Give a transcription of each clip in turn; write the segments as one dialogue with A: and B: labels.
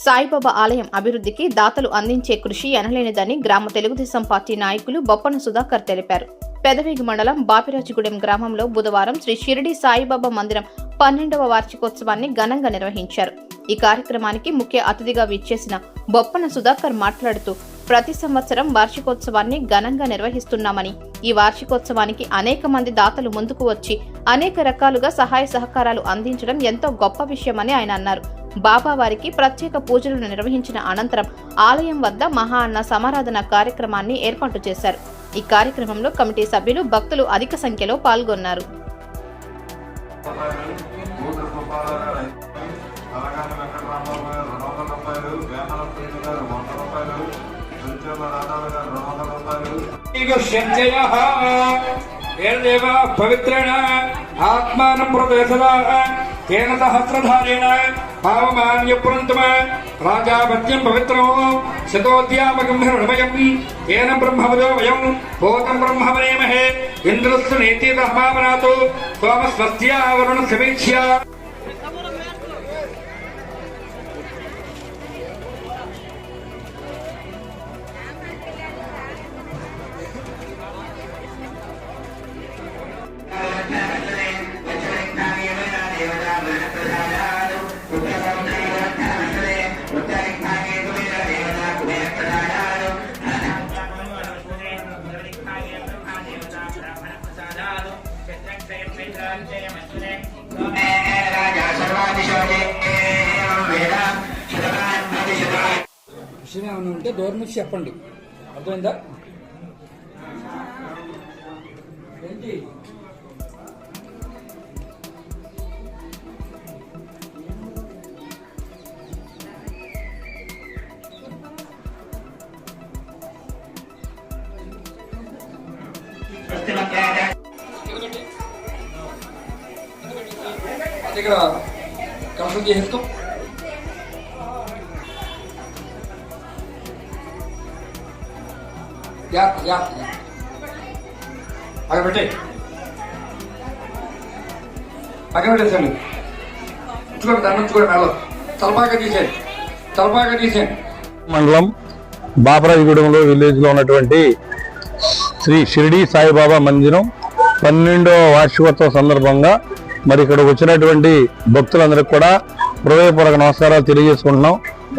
A: సాయిబాబా ఆలయం అభివృద్ధికి దాతలు అందించే కృషి ఎనలేనిదని గ్రామ తెలుగుదేశం పార్టీ నాయకులు బొప్పన సుధాకర్ తెలిపారు. పెదవేగి మండలం బాపిరాజుగూడెం గ్రామంలో బుధవారం శ్రీ షిరిడి సాయిబాబా మందిరం పన్నెండవ వార్షికోత్సవాన్ని ఘనంగా నిర్వహించారు. ఈ కార్యక్రమానికి ముఖ్య అతిథిగా విచ్చేసిన బొప్పన సుధాకర్ మాట్లాడుతూ ప్రతి సంవత్సరం వార్షికోత్సవాన్ని ఘనంగా నిర్వహిస్తున్నామని ఈ వార్షికోత్సవానికి అనేక మంది దాతలు ముందుకు వచ్చి అనేక రకాలుగా సహాయ సహకారాలు అందించడం ఎంతో గొప్ప విషయమని ఆయన అన్నారు. బాబావారికి ప్రత్యేక పూజలను నిర్వహించిన అనంతరం ఆలయం వద్ద మహా అన్న సమారాధన కార్యక్రమాన్ని ఏర్పాటు చేశారు. ఈ కార్యక్రమంలో కమిటీ సభ్యులు భక్తులు అధిక సంఖ్యలో పాల్గొన్నారు.
B: రూపాయలు
C: पवित्रेण आत्मा प्रदेशदा तेन सहस्रधारेण पावमान्यपुरन्तम राजापत्यं पवित्रो शतोद्यामकं हृणमयम् तेन ब्रह्मवदो वयम् भूतं ब्रह्मवनेमहे इन्द्रस्तु नेति ब्रह्मावनातु सोमस्वस्त्या విషయం ఏమైనా ఉంటే దూరం నుంచి చెప్పండి. అర్థమైందా? ఏంటి? అది ఇక్కడ కన్ఫర్మ్ చేసేసుకో యా యా అక్కడ పెట్టే అక్కడ పెట్టేసాను ఉంచుకోండి దాన్ని ఉంచుకోండి మేడం తలపాక తీసేయండి. తలపాక తీసేయండి.
D: మండలం బాపరాజగూడెంలో విలేజ్లో ఉన్నటువంటి శ్రీ షిరిడి సాయిబాబా మందిరం పన్నెండవ వార్షికోత్సవ సందర్భంగా మరి ఇక్కడ వచ్చినటువంటి భక్తులందరికీ కూడా హృదయపూర్వక నమస్కారాలు తెలియజేసుకుంటున్నాం.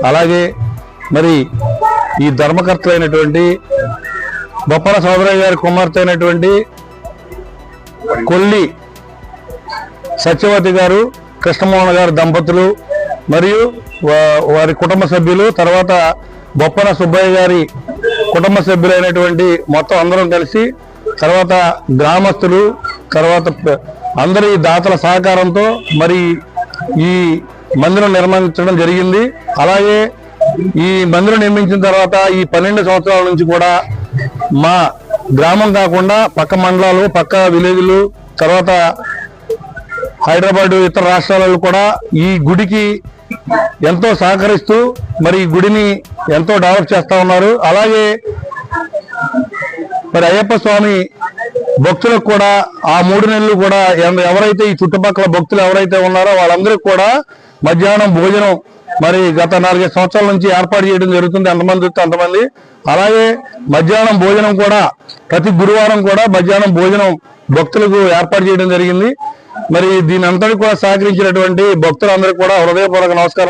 D: అలాగే మరి ఈ ధర్మకర్తలైనటువంటి బొప్పల సోదరయ్య గారి కుమార్తె అయినటువంటి కొల్లి సత్యవతి గారు కృష్ణమోహన్ గారు దంపతులు మరియు వారి కుటుంబ సభ్యులు తర్వాత బొప్పన సుబ్బయ్య గారి కుటుంబ సభ్యులైనటువంటి మొత్తం అందరం కలిసి తర్వాత గ్రామస్తులు తర్వాత అందరి దాతల సహకారంతో మరి ఈ మందిరం నిర్మించడం జరిగింది. అలాగే ఈ మందిరం నిర్మించిన తర్వాత ఈ పన్నెండు సంవత్సరాల నుంచి కూడా మా గ్రామం కాకుండా పక్క మండలాలు పక్క విలేజ్లు తర్వాత హైదరాబాద్ ఇతర రాష్ట్రాలలో కూడా ఈ గుడికి ఎంతో సహకరిస్తూ మరి ఈ గుడిని ఎంతో డెవలప్ చేస్తూ ఉన్నారు. అలాగే మరి అయ్యప్ప స్వామి భక్తులకు కూడా ఆ మూడు నెలలు కూడా ఎవరైతే ఈ చుట్టుపక్కల భక్తులు ఎవరైతే ఉన్నారో వాళ్ళందరికీ కూడా మధ్యాహ్నం భోజనం మరి గత నాలుగైదు సంవత్సరాల నుంచి ఏర్పాటు చేయడం జరుగుతుంది. ఎంతమంది వస్తే అంతమంది. అలాగే మధ్యాహ్నం భోజనం కూడా ప్రతి గురువారం కూడా మధ్యాహ్నం భోజనం భక్తులకు ఏర్పాటు చేయడం జరిగింది. మరి దీని అంతటి కూడా సహకరించినటువంటి భక్తులందరికీ కూడా హృదయపూర్వక నమస్కారం